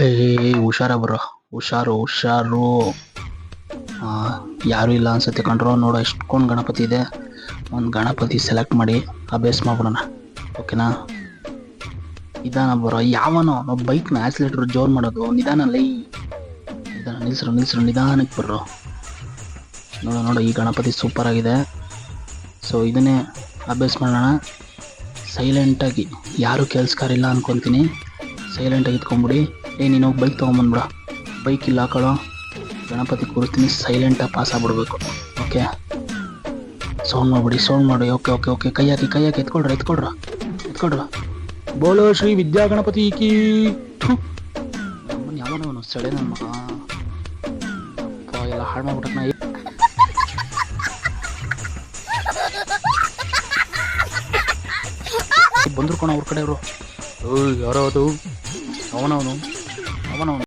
ಏ ಹುಷಾರ ಬ್ರೋ. ಹುಷಾರು ಹುಷಾರು. ಯಾರು ಇಲ್ಲ ಅನ್ಸುತ್ತೆ ಕಂಡ್ರೋ ನೋಡೋ, ಎಷ್ಟೊಂದು ಗಣಪತಿ ಇದೆ. ಒಂದು ಗಣಪತಿ ಸೆಲೆಕ್ಟ್ ಮಾಡಿ ಅಭ್ಯಾಸ ಮಾಡ್ಬಿಡೋಣ. ಓಕೆನಾ? ನಿಧಾನ ಬರೋ. ಯಾವನೋ ನಾವು ಬೈಕ್ನ ಆಕ್ಸಿಲೇಟ್ರ್ ಜೋರ್ ಮಾಡೋದು. ನಿಧಾನ ಲೈ. ನಿಧಾನ, ನಿಲ್ಸ್ರು ನಿಲ್ಸ್ರು. ನಿಧಾನಕ್ಕೆ ಬರ್ರೋ. ನೋಡೋ ನೋಡೋ, ಈ ಗಣಪತಿ ಸೂಪರ್ ಆಗಿದೆ. ಸೊ ಇದನ್ನೇ ಅಭ್ಯಾಸ ಮಾಡೋಣ. ಸೈಲೆಂಟಾಗಿ ಯಾರು ಕೆಲ್ಸಕಾರಿಲ್ಲ ಅನ್ಕೊತೀನಿ. ಸೈಲೆಂಟಾಗಿ ಇಟ್ಕೊಂಬಿಡಿ. ಏ, ನೀನು ಹೋಗಿ ಬೈಕ್ ತೊಗೊಂಬಂದ್ಬಿಡ ಬೈಕ್ ಇಲ್ಲ ಹಾಕೊಳ್ಳೋ ಗಣಪತಿ ಕೂರಿಸ್ತೀನಿ ಸೈಲೆಂಟಾಗಿ ಪಾಸ್ ಆಗ್ಬಿಡ್ಬೇಕು. ಓಕೆ ಸೌಂಡ್ ಮಾಡಿಬಿಡಿ ಸೌಂಡ್ ಮಾಡಿ. ಓಕೆ ಓಕೆ ಓಕೆ ಕೈ ಹಾಕಿ ಕೈ ಹಾಕಿ, ಎತ್ಕೊಳ್ರ ಎತ್ಕೊಳ್ರ. ಎತ್ಕೊಳ್ರ. ಬೋಲೋ ಶ್ರೀ ವಿದ್ಯಾ ಗಣಪತಿ ಕೀ. ಥು. ನಮ್ಮನ್ನ ಯಾವನವನು ಸೆಳೆ ನಮ್ಮ ಎಲ್ಲ ಹಾಳು ಮಾಡ್ಬಿಟ್ಟನ ಬಂದ್ರು ಕಣ ಅವ್ರ ಕಡೆ ಅವರು ಯಾರೋ ಅದು ಅವನವನು? ಅವನವನು